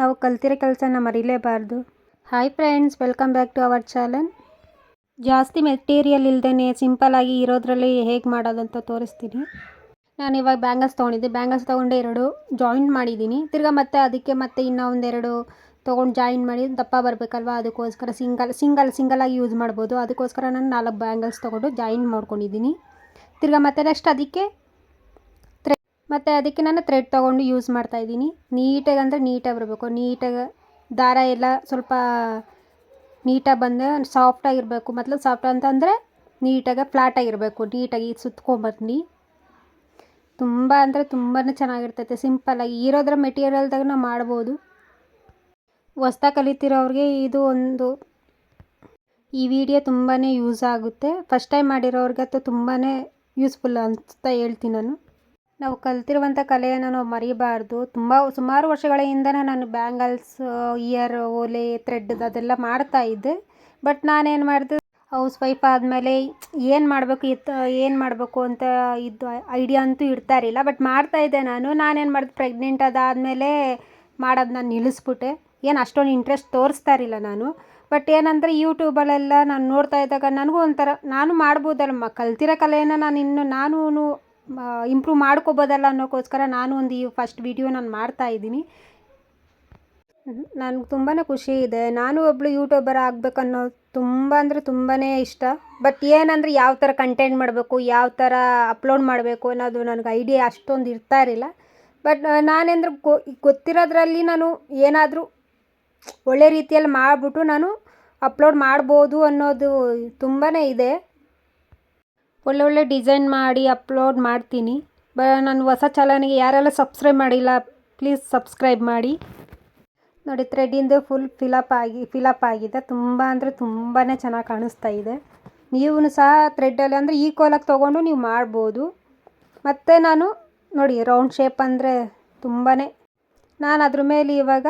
ನಾವು ಕಲ್ತಿರೋ ಕೆಲಸನ ಮರಿಲೇಬಾರ್ದು. Hi friends welcome back to our channel ಜಾಸ್ತಿ ಮೆಟೀರಿಯಲ್ ಇಲ್ದೇ ಸಿಂಪಲಾಗಿ ಇರೋದ್ರಲ್ಲಿ ಹೇಗೆ ಮಾಡೋದಂತ ತೋರಿಸ್ತೀನಿ. ನಾನು ಇವಾಗ ಬ್ಯಾಂಗಲ್ಸ್ ತೊಗೊಂಡಿದ್ದೆ. ಬ್ಯಾಂಗಲ್ಸ್ ತೊಗೊಂಡು ಎರಡು ಜಾಯಿಂಟ್ ಮಾಡಿದ್ದೀನಿ. ತಿರ್ಗಾ ಮತ್ತೆ ಅದಕ್ಕೆ ಮತ್ತೆ ಇನ್ನೂ ಒಂದೆರಡು ತೊಗೊಂಡು ಜಾಯಿನ್ ಮಾಡಿ ದಪ್ಪ ಬರಬೇಕಲ್ವಾ? ಅದಕ್ಕೋಸ್ಕರ ಸಿಂಗಲ್ ಸಿಂಗಲ್ ಸಿಂಗಲಾಗಿ ಯೂಸ್ ಮಾಡ್ಬೋದು. ಅದಕ್ಕೋಸ್ಕರ ನಾನು ನಾಲ್ಕು ಬ್ಯಾಂಗಲ್ಸ್ ತೊಗೊಂಡು ಜಾಯಿನ್ ಮಾಡ್ಕೊಂಡಿದ್ದೀನಿ. ತಿರ್ಗಾ ಮತ್ತೆ ನೆಕ್ಸ್ಟ್ ಅದಕ್ಕೆ ಮತ್ತು ಅದಕ್ಕೆ ನಾನು ಥ್ರೆಡ್ ತೊಗೊಂಡು ಯೂಸ್ ಮಾಡ್ತಾಯಿದ್ದೀನಿ ನೀಟಾಗಿ ಅಂದರೆ ನೀಟಾಗಿ ಬರಬೇಕು. ನೀಟಾಗಿ ದಾರ ಎಲ್ಲ ಸ್ವಲ್ಪ ನೀಟಾಗಿ ಬಂದು ಸಾಫ್ಟಾಗಿರಬೇಕು ಮೊದಲು ಸಾಫ್ಟ್ ಅಂತಂದರೆ ನೀಟಾಗಿ ಫ್ಲಾಟಾಗಿರಬೇಕು ನೀಟಾಗಿ ಸುತ್ಕೊಂಬರ್ತೀನಿ ತುಂಬ ಅಂದರೆ ತುಂಬಾ ಚೆನ್ನಾಗಿರ್ತೈತೆ. ಸಿಂಪಲ್ಲಾಗಿ ಇರೋದ್ರ ಮೆಟೀರಿಯಲ್ದಾಗ ನಾವು ಮಾಡ್ಬೋದು. ಹೊಸ್ದಾಗಿ ಕಲಿತಿರೋರಿಗೆ ಇದು ಒಂದು ಈ ವಿಡಿಯೋ ತುಂಬಾ ಯೂಸ್ ಆಗುತ್ತೆ. ಫಸ್ಟ್ ಟೈಮ್ ಮಾಡಿರೋರಿಗೆ ಅಥವಾ ತುಂಬಾ ಯೂಸ್ಫುಲ್ ಅಂತ ಹೇಳ್ತೀನಿ ನಾನು. ನಾವು ಕಲ್ತಿರುವಂಥ ಕಲೆಯನ್ನು ನಾವು ಮರಿಬಾರ್ದು. ತುಂಬ ಸುಮಾರು ವರ್ಷಗಳ ಹಿಂದೆನೇ ನಾನು ಬ್ಯಾಂಗಲ್ಸ್, ಇಯರ್, ಓಲೆ, ಥ್ರೆಡ್ ಅದೆಲ್ಲ ಮಾಡ್ತಾ ಇದ್ದೆ. ಬಟ್ ನಾನೇನು ಮಾಡಿದೆ, ಹೌಸ್ ವೈಫ್ ಆದಮೇಲೆ ಏನು ಮಾಡಬೇಕು ಇತ್ತು ಏನು ಮಾಡಬೇಕು ಅಂತ ಇದು ಐಡಿಯಾ ಅಂತೂ ಇಡ್ತಾ ಇರಲಿಲ್ಲ. ಬಟ್ ಮಾಡ್ತಾಯಿದ್ದೆ ನಾನು. ನಾನೇನು ಮಾಡಿದೆ, ಪ್ರೆಗ್ನೆಂಟ್ ಅದಾದಮೇಲೆ ಮಾಡೋದು ನಾನು ನಿಲ್ಲಿಸ್ಬಿಟ್ಟೆ. ಏನು ಅಷ್ಟೊಂದು ಇಂಟ್ರೆಸ್ಟ್ ತೋರಿಸ್ತಾ ಇರಲಿಲ್ಲ ನಾನು. ಬಟ್ ಏನಂದರೆ ಯೂಟ್ಯೂಬಲ್ಲೆಲ್ಲ ನಾನು ನೋಡ್ತಾ ಇದ್ದಾಗ ನನಗೂ ಒಂಥರ, ನಾನು ಮಾಡ್ಬೋದಲ್ಲಮ್ಮ. ಕಲ್ತಿರೋ ಕಲೆಯನ್ನು ನಾನು ಇನ್ನು ನಾನು ಇಂಪ್ರೂವ್ ಮಾಡ್ಕೋಬೋದಲ್ಲ ಅನ್ನೋಕ್ಕೋಸ್ಕರ ನಾನು ಒಂದು ಈ ಫಸ್ಟ್ ವಿಡಿಯೋ ನಾನು ಮಾಡ್ತಾ ಇದ್ದೀನಿ. ನನಗೆ ತುಂಬಾ ಖುಷಿ ಇದೆ. ನಾನು ಒಬ್ಬಳು ಯೂಟ್ಯೂಬರ್ ಆಗಬೇಕನ್ನೋ ತುಂಬ ಅಂದರೆ ತುಂಬಾ ಇಷ್ಟ. ಬಟ್ ಏನಂದರೆ ಯಾವ ಥರ ಕಂಟೆಂಟ್ ಮಾಡಬೇಕು, ಯಾವ ಥರ ಅಪ್ಲೋಡ್ ಮಾಡಬೇಕು ಅನ್ನೋದು ನನಗೆ ಐಡಿಯಾ ಅಷ್ಟೊಂದು ಇರ್ತಾ ಇರಲಿಲ್ಲ. ಬಟ್ ನಾನೆಂದ್ರೆ ಗೊತ್ತಿರೋದ್ರಲ್ಲಿ ನಾನು ಏನಾದರೂ ಒಳ್ಳೆ ರೀತಿಯಲ್ಲಿ ಮಾಡಿಬಿಟ್ಟು ನಾನು ಅಪ್ಲೋಡ್ ಮಾಡ್ಬೋದು ಅನ್ನೋದು ತುಂಬಾ ಇದೆ. ಒಳ್ಳೆ ಒಳ್ಳೆ ಡಿಸೈನ್ ಮಾಡಿ ಅಪ್ಲೋಡ್ ಮಾಡ್ತೀನಿ. ಬ ನಾನು ಹೊಸ ಚಾನಲ್ಗೆ ಯಾರೆಲ್ಲ ಸಬ್ಸ್ಕ್ರೈಬ್ ಮಾಡಿಲ್ಲ, ಪ್ಲೀಸ್ ಸಬ್ಸ್ಕ್ರೈಬ್ ಮಾಡಿ. ನೋಡಿ ಥ್ರೆಡ್ಡಿಂದು ಫುಲ್ ಫಿಲಪ್ ಆಗಿ, ಫಿಲಪ್ ಆಗಿದೆ. ತುಂಬ ಅಂದರೆ ತುಂಬಾ ಚೆನ್ನಾಗಿ ಕಾಣಿಸ್ತಾ ಇದೆ. ನೀವು ಸಹ ಥ್ರೆಡ್ಡಲ್ಲಿ ಅಂದರೆ ಈಕ್ವಲಾಗಿ ತೊಗೊಂಡು ನೀವು ಮಾಡ್ಬೋದು. ಮತ್ತು ನಾನು, ನೋಡಿ ರೌಂಡ್ ಶೇಪ್ ಅಂದರೆ ತುಂಬಾ ನಾನು ಅದ್ರ ಮೇಲೆ ಇವಾಗ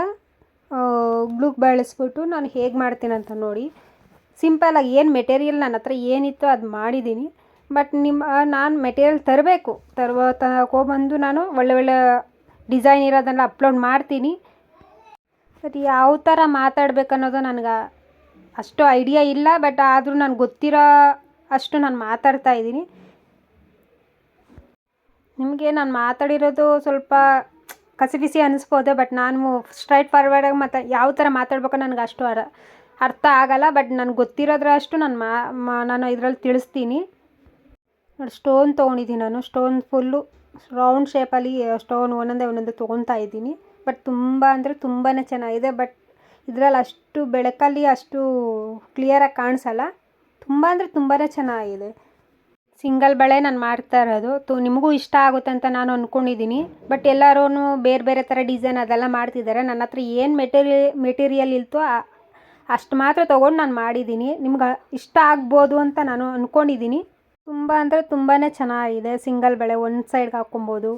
ಗ್ಲೂಕ್ ಬಳಸ್ಬಿಟ್ಟು ನಾನು ಹೇಗೆ ಮಾಡ್ತೀನಿ ಅಂತ ನೋಡಿ. ಸಿಂಪಲಾಗಿ ಏನು ಮೆಟೀರಿಯಲ್ ನನ್ನ ಹತ್ರ ಏನಿತ್ತು ಅದು ಮಾಡಿದ್ದೀನಿ. ಬಟ್ ನಿಮ್ಮ ನಾನು ಮೆಟೀರಿಯಲ್ ತರಬೇಕು. ತರುವ ತಗೊಬಂದು ನಾನು ಒಳ್ಳೆ ಒಳ್ಳೆ ಡಿಸೈನ್ ಇರೋದನ್ನು ಅಪ್ಲೋಡ್ ಮಾಡ್ತೀನಿ. ಬಟ್ ಯಾವ ಥರ ಮಾತಾಡ್ಬೇಕು ಅನ್ನೋದು ನನಗೆ ಅಷ್ಟು ಐಡಿಯಾ ಇಲ್ಲ. ಬಟ್ ಆದರೂ ನಾನು ಗೊತ್ತಿರೋ ಅಷ್ಟು ನಾನು ಮಾತಾಡ್ತಾ ಇದ್ದೀನಿ. ನಿಮಗೆ ನಾನು ಮಾತಾಡಿರೋದು ಸ್ವಲ್ಪ ಕಸಿಬಿಸಿ ಅನ್ನಿಸ್ಬೋದು ಬಟ್ ನಾನು ಸ್ಟ್ರೈಟ್ ಫಾರ್ವರ್ಡಾಗಿ ಮತ್ತು ಯಾವ ಥರ ಮಾತಾಡ್ಬೇಕು ನನಗೆ ಅಷ್ಟು ಅರ, ಅರ್ಥ ಆಗಲ್ಲ. ಬಟ್ ನನಗೆ ಗೊತ್ತಿರೋದ್ರಷ್ಟು ನಾನು ಮಾ, ನಾನು ಇದರಲ್ಲಿ ತಿಳಿಸ್ತೀನಿ. ನೋಡಿ ಸ್ಟೋನ್ ತೊಗೊಂಡಿದ್ದೀನಿ ನಾನು. ಸ್ಟೋನ್ ಫುಲ್ಲು ರೌಂಡ್ ಶೇಪಲ್ಲಿ ಸ್ಟೋನ್ ಒಂದೊಂದೇ ಒಂದೊಂದೇ ತೊಗೊತಾ ಇದ್ದೀನಿ. ಬಟ್ ತುಂಬ ಅಂದರೆ ತುಂಬಾ ಚೆನ್ನಾಗಿದೆ. ಬಟ್ ಇದರಲ್ಲಿ ಅಷ್ಟು ಬೆಳಕಲ್ಲಿ ಅಷ್ಟು ಕ್ಲಿಯರಾಗಿ ಕಾಣಿಸಲ್ಲ. ತುಂಬ ಅಂದರೆ ತುಂಬಾ ಚೆನ್ನಾಗಿದೆ. ಸಿಂಗಲ್ ಬಳೆ ನಾನು ಮಾಡ್ತಾ ಇರೋದು. ತು, ನಿಮಗೂ ಇಷ್ಟ ಆಗುತ್ತೆ ಅಂತ ನಾನು ಅಂದ್ಕೊಂಡಿದ್ದೀನಿ ಬಟ್ ಎಲ್ಲರೂ ಬೇರೆ ಬೇರೆ ಥರ ಡಿಸೈನ್ ಅದೆಲ್ಲ ಮಾಡ್ತಿದ್ದಾರೆ. ನನ್ನ ಹತ್ರ ಏನು ಮೆಟೀರಿಯಲ್ ಮೆಟೀರಿಯಲ್ ಇಲ್ತೋ ಅಷ್ಟು ಮಾತ್ರ ತೊಗೊಂಡು ನಾನು ಮಾಡಿದ್ದೀನಿ. ನಿಮ್ಗೆ ಇಷ್ಟ ಆಗ್ಬೋದು ಅಂತ ನಾನು ಅಂದ್ಕೊಂಡಿದ್ದೀನಿ ತುಂಬ ಅಂದರೆ ತುಂಬಾ ಚೆನ್ನಾಗಿದೆ, ಸಿಂಗಲ್ ಬಳೆ ಒಂದು ಸೈಡ್ಗೆ ಹಾಕ್ಕೊಬೋದು.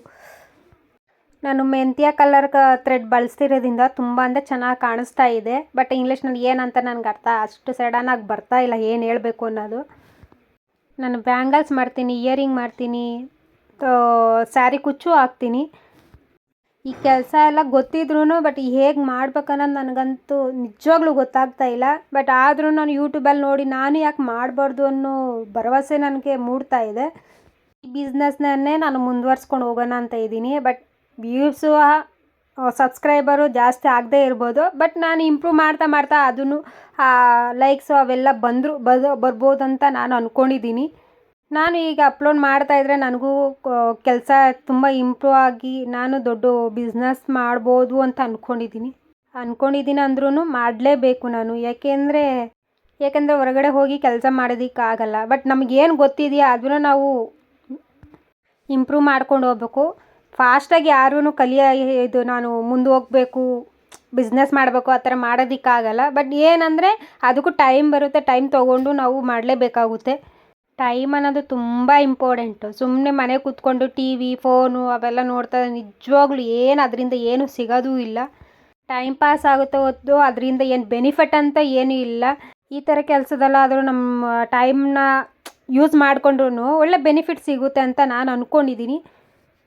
ನಾನು ಮೆಂತ್ಯ ಕಲರ್ ಥ್ರೆಡ್ ಬಳಸ್ತಿರೋದ್ರಿಂದ ತುಂಬ ಅಂದರೆ ಚೆನ್ನಾಗಿ ಕಾಣಿಸ್ತಾ ಇದೆ. ಬಟ್ ಇಂಗ್ಲೀಷ್ನಲ್ಲಿ ಏನಂತ ನನಗೆ ಅರ್ಥ ಅಷ್ಟು ಸಡನ್ನಾಗಿ ಬರ್ತಾ ಇಲ್ಲ ಏನು ಹೇಳಬೇಕು ಅನ್ನೋದು. ನಾನು ಬ್ಯಾಂಗಲ್ಸ್ ಮಾಡ್ತೀನಿ ಇಯರಿಂಗ್ ಮಾಡ್ತೀನಿ ಸ್ಯಾರಿ ಕುಚ್ಚು ಹಾಕ್ತೀನಿ. ಈ ಕೆಲಸ ಎಲ್ಲ ಗೊತ್ತಿದ್ರೂ ಬಟ್ ಹೇಗೆ ಮಾಡ್ಬೇಕನ್ನೋದು ನನಗಂತೂ ನಿಜವಾಗ್ಲೂ ಗೊತ್ತಾಗ್ತಾ ಇಲ್ಲ. ಬಟ್ ಆದರೂ ನಾನು ಯೂಟ್ಯೂಬಲ್ಲಿ ನೋಡಿ ನಾನು ಯಾಕೆ ಮಾಡಬಾರ್ದು ಅನ್ನೋ ಭರವಸೆ ನನಗೆ ಮೂಡ್ತಾ ಇದೆ. ಈ ಬಿಸ್ನೆಸ್ನನ್ನೇ ನಾನು ಮುಂದುವರ್ಸ್ಕೊಂಡು ಹೋಗೋಣ ಅಂತ ಇದ್ದೀನಿ. ಬಟ್ ವ್ಯೂಸು ಸಬ್ಸ್ಕ್ರೈಬರು ಜಾಸ್ತಿ ಆಗದೇ ಇರ್ಬೋದು. ಬಟ್ ನಾನು ಇಂಪ್ರೂವ್ ಮಾಡ್ತಾ ಮಾಡ್ತಾ ಅದನ್ನು ಲೈಕ್ಸು ಅವೆಲ್ಲ ಬಂದರು ಬರ್ಬೋದು ಅಂತ ನಾನು ಅಂದ್ಕೊಂಡಿದ್ದೀನಿ ನಾನು ಈಗ ಅಪ್ಲೋಡ್ ಮಾಡ್ತಾ ಇದ್ದರೆ ನನಗೂ ಕೆಲಸ ತುಂಬ ಇಂಪ್ರೂವ್ ಆಗಿ ನಾನು ದೊಡ್ಡ ಬಿಸ್ನೆಸ್ ಮಾಡ್ಬೋದು ಅಂತ ಅಂದ್ಕೊಂಡಿದ್ದೀನಿ ಅಂದ್ಕೊಂಡಿದ್ದೀನಿ ಅಂದ್ರೂ ಮಾಡಲೇಬೇಕು ನಾನು. ಯಾಕೆಂದರೆ ಯಾಕೆಂದರೆ ಹೊರಗಡೆ ಹೋಗಿ ಕೆಲಸ ಮಾಡೋದಕ್ಕಾಗಲ್ಲ. ಬಟ್ ನಮಗೇನು ಗೊತ್ತಿದೆಯಾ ಅದನ್ನು ನಾವು ಇಂಪ್ರೂವ್ ಮಾಡ್ಕೊಂಡು ಹೋಗ್ಬೇಕು. ಫಾಸ್ಟಾಗಿ ಯಾರೂ ಕಲಿಯ, ಇದು ನಾನು ಮುಂದೆ ಹೋಗಬೇಕು ಬಿಸ್ನೆಸ್ ಮಾಡಬೇಕು, ಆ ಥರ ಮಾಡೋದಕ್ಕಾಗಲ್ಲ. ಬಟ್ ಏನಂದರೆ, ಅದಕ್ಕೂ ಟೈಮ್ ಬರುತ್ತೆ ಟೈಮ್ ತೊಗೊಂಡು ನಾವು ಮಾಡಲೇಬೇಕಾಗುತ್ತೆ. ಟೈಮ್ ಅನ್ನೋದು ತುಂಬ ಇಂಪಾರ್ಟೆಂಟು ಸುಮ್ಮನೆ ಮನೆ ಕೂತ್ಕೊಂಡು ಟಿ ವಿ ಫೋನು ಅವೆಲ್ಲ ನೋಡ್ತಾ ನಿಜವಾಗ್ಲೂ ಏನು ಅದರಿಂದ ಏನು ಸಿಗೋದೂ ಇಲ್ಲ. ಟೈಮ್ ಪಾಸ್ ಆಗುತ್ತೆ ಹೊತ್ತು ಅದರಿಂದ ಏನು ಬೆನಿಫಿಟ್ ಅಂತ ಏನೂ ಇಲ್ಲ. ಈ ಥರ ಕೆಲಸದಲ್ಲಾದರೂ ನಮ್ಮ ಟೈಮ್ನ ಯೂಸ್ ಮಾಡಿಕೊಂಡ್ರೂ ಒಳ್ಳೆ ಬೆನಿಫಿಟ್ ಸಿಗುತ್ತೆ ಅಂತ ನಾನು ಅಂದ್ಕೊಂಡಿದ್ದೀನಿ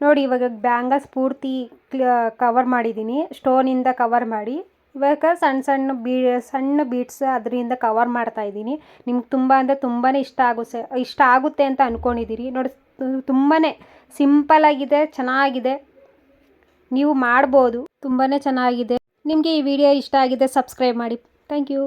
ನೋಡಿ ಇವಾಗ ಬ್ಯಾಂಗಲ್ಸ್ ಪೂರ್ತಿ ಕವರ್ ಮಾಡಿದ್ದೀನಿ ಸ್ಟೋನಿಂದ ಕವರ್ ಮಾಡಿ. ಇವಾಗ ಸಣ್ಣ ಸಣ್ಣ ಬೀ ಸಣ್ಣ ಬೀಟ್ಸ್ ಅದರಿಂದ ಕವರ್ ಮಾಡ್ತಾ ಇದ್ದೀನಿ. ನಿಮ್ಗೆ ತುಂಬ ಅಂದರೆ ತುಂಬಾ ಇಷ್ಟ ಆಗುತ್ತೆ ಇಷ್ಟ ಆಗುತ್ತೆ ಅಂತ ಅಂದ್ಕೊಂಡಿದ್ದೀರಿ ನೋಡಿ ತುಂಬಾ ಸಿಂಪಲಾಗಿದೆ ಚೆನ್ನಾಗಿದೆ. ನೀವು ಮಾಡ್ಬೋದು ತುಂಬಾ ಚೆನ್ನಾಗಿದೆ. ನಿಮಗೆ ಈ ವಿಡಿಯೋ ಇಷ್ಟ ಆಗಿದೆ ಸಬ್ಸ್ಕ್ರೈಬ್ ಮಾಡಿ. Thank you